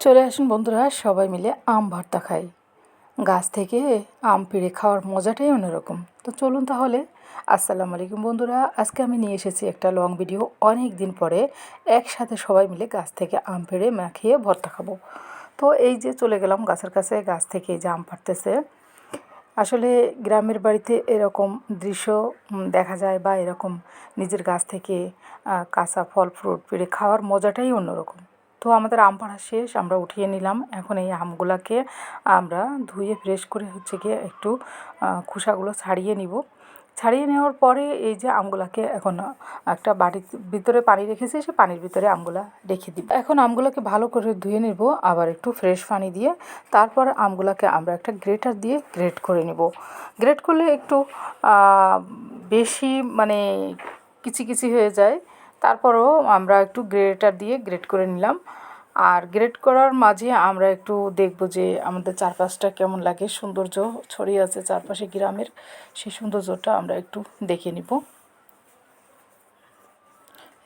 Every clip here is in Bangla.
চলে আসুন বন্ধুরা, সবাই মিলে আম ভর্তা খাই। গাছ থেকে আম পেড়ে খাওয়ার মজাটাই অন্যরকম। তো চলুন তাহলে, আসসালামু আলাইকুম বন্ধুরা। আজকে আমি নিয়ে এসেছি একটা লং ভিডিও অনেক দিন পরে একসাথে সবাই মিলে গাছ থেকে আম পেড়ে মাখিয়ে ভর্তা খাব। তো এই যে চলে গেলাম গাছের কাছে, গাছ থেকে যে আম পাড়তেছে। আসলে গ্রামের বাড়িতে এরকম দৃশ্য দেখা যায় বা এরকম নিজের গাছ থেকে কাঁচা ফল ফ্রুট পেড়ে খাওয়ার মজাটাই অন্যরকম। তো আমাদের আম পাড়া শেষ, আমরা উঠিয়ে নিলাম। এখন এই আমগুলাকে আমরা ধুয়ে ফ্রেশ করে হচ্ছে গিয়ে একটু খোসাগুলো ছাড়িয়ে নিব। ছাড়িয়ে নেওয়ার পরে এই যে আমগুলাকে এখন একটা বাটির ভিতরে পানি রেখেছি, সে পানির ভিতরে আমগুলা রেখে দিব। এখন আমগুলোকে ভালো করে ধুয়ে নেব, আবার একটু ফ্রেশ পানি দিয়ে। তারপর আমগুলাকে আমরা একটা গ্রেটার দিয়ে গ্রেট করে নেব। গ্রেট করলে একটু বেশি মানে কিচি কিচি হয়ে যায়। তারপরও আমরা একটু গ্রেটার দিয়ে গ্রেট করে নিলাম। আর গ্রেট করার মাঝে আমরা একটু দেখব যে আমাদের চারপাশটা কেমন লাগে। সৌন্দর্য ছড়িয়ে আছে চারপাশে গ্রামের। সেই সৌন্দর্যটা আমরা একটু দেখে নিব।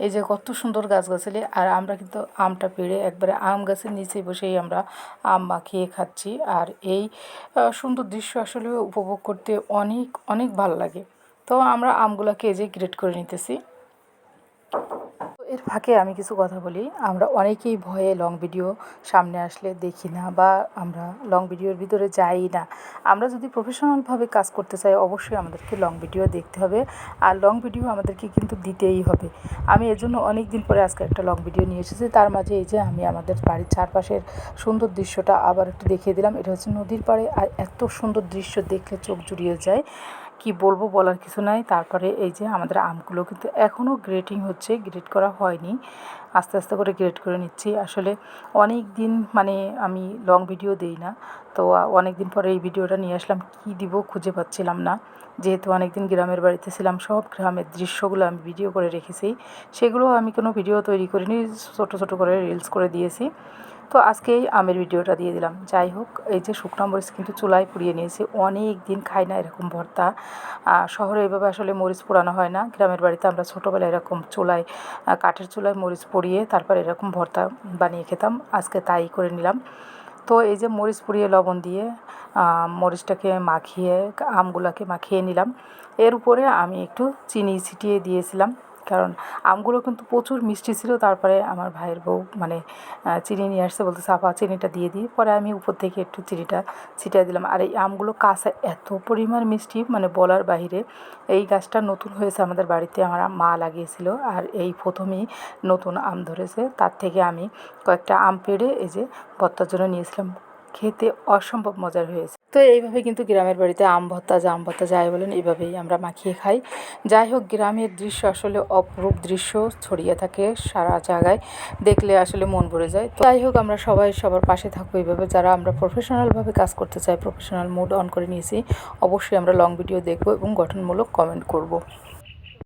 এই যে কত সুন্দর গাছগাছালি। আর আমরা কিন্তু আমটা পেড়ে একবারে আম গাছের নিচে বসেই আমরা আম মাখিয়ে খাচ্ছি। আর এই সুন্দর দৃশ্য আসলে উপভোগ করতে অনেক অনেক ভালো লাগে। তো আমরা আমগুলোকে এই যে গ্রেট করে নিতেছি। এর ফাঁকে আমি কিছু কথা বলি। আমরা অনেকেই ভয়ে লং ভিডিও সামনে আসলে দেখি না বা আমরা লং ভিডিওর ভিতরে যাই না। আমরা যদি প্রফেশনালভাবে কাজ করতে চাই, অবশ্যই আমাদেরকে লং ভিডিও দেখতে হবে। আর লং ভিডিও আমাদেরকে কিন্তু দিতেই হবে। আমি এর জন্য অনেক দিন পরে আজকে একটা লং ভিডিও নিয়ে এসেছি। তার মাঝে এই যে আমি আমাদের বাড়ির চারপাশের সুন্দর দৃশ্যটা আবার একটু দেখিয়ে দিলাম। এটা হচ্ছে নদীর পাড়ে। আর এত সুন্দর দৃশ্য দেখলে চোখ জুড়িয়ে যায়। কি বলব বলার কিছু নাই। তারপরে এই যে আমাদের আমগুলো কিন্তু এখনও গ্রেটিং হচ্ছে গ্রেট করা হয়নি। আস্তে আস্তে করে গ্রেট করে নিচ্ছি। আসলে অনেক দিন মানে আমি লং ভিডিও দিই না। তো অনেক দিন পরে এই ভিডিওটা নিয়ে আসলাম, কি দিব খুঁজে পাচ্ছিলাম না। যেহেতু অনেক দিন গ্রামের বাড়িতে ছিলাম, সব গ্রামের দৃশ্যগুলো আমি ভিডিও করে রেখেছি। সেগুলো আমি কোনো ভিডিও তৈরি করিনি, ছোটো ছোটো করে রিলস করে দিয়েছি। তো আজকে এই আমের ভিডিওটা দিয়ে দিলাম। যাই হোক, এই যে শুকনো মরিচ কিন্তু চুলায় পুড়িয়ে নিয়েছি। অনেক দিন খাই না এরকম ভর্তা। শহরে এভাবে আসলে মরিচ পোড়ানো হয় না। গ্রামের বাড়িতে আমরা ছোটোবেলায় এরকম চুলায় কাঠের চুলায় মরিচ পুড়িয়ে তারপর এরকম ভর্তা বানিয়ে খেতাম। আজকে তাই করে নিলাম। তো এই যে মরিচ পুড়িয়ে লবণ দিয়ে মরিচটাকে মাখিয়ে, আমগুলাকে মাখিয়ে নিলাম। এর উপরে আমি একটু চিনি ছিটিয়ে দিয়েছিলাম। কারণ আমগুলো কিন্তু প্রচুর মিষ্টি ছিল, তারপরে আমার ভাইয়ের বউ মানে চিনি নিয়ে আসছে বলতে সাফা চিনিটা দিয়ে দিই। পরে আমি উপর থেকে একটু চিনিটা ছিটিয়ে দিলাম। আর এই আমগুলো কাঁচা, এত পরিমাণ মিষ্টি মানে বলার বাইরে এই গাছটা নতুন হয়েছে আমাদের বাড়িতে, আমার মা লাগিয়েছিল, আর এই প্রথমেই নতুন আম ধরেছে। তার থেকে আমি কয়েকটা আম পেড়ে এই যে ভর্তার জন্য নিয়েছিলাম। খেতে অসম্ভব মজার হয়েছে। তো এইভাবে কিন্তু গ্রামের বাড়িতে আম ভর্তা, জাম ভত্তা যাই বলেন, এইভাবেই আমরা মাখিয়ে খাই। যাই হোক, গ্রামের দৃশ্য আসলে অপরূপ দৃশ্য, ছড়িয়ে থাকে সারা জায়গায়। দেখলে আসলে মন ভরে যায়। তো যাই হোক, আমরা সবাই সবার পাশে থাকব এইভাবে। যারা আমরা প্রফেশনালভাবে কাজ করতে চাই প্রফেশনাল মুড অন করে নিয়েছি, অবশ্যই আমরা লং ভিডিও দেখব এবং গঠনমূলক কমেন্ট করব।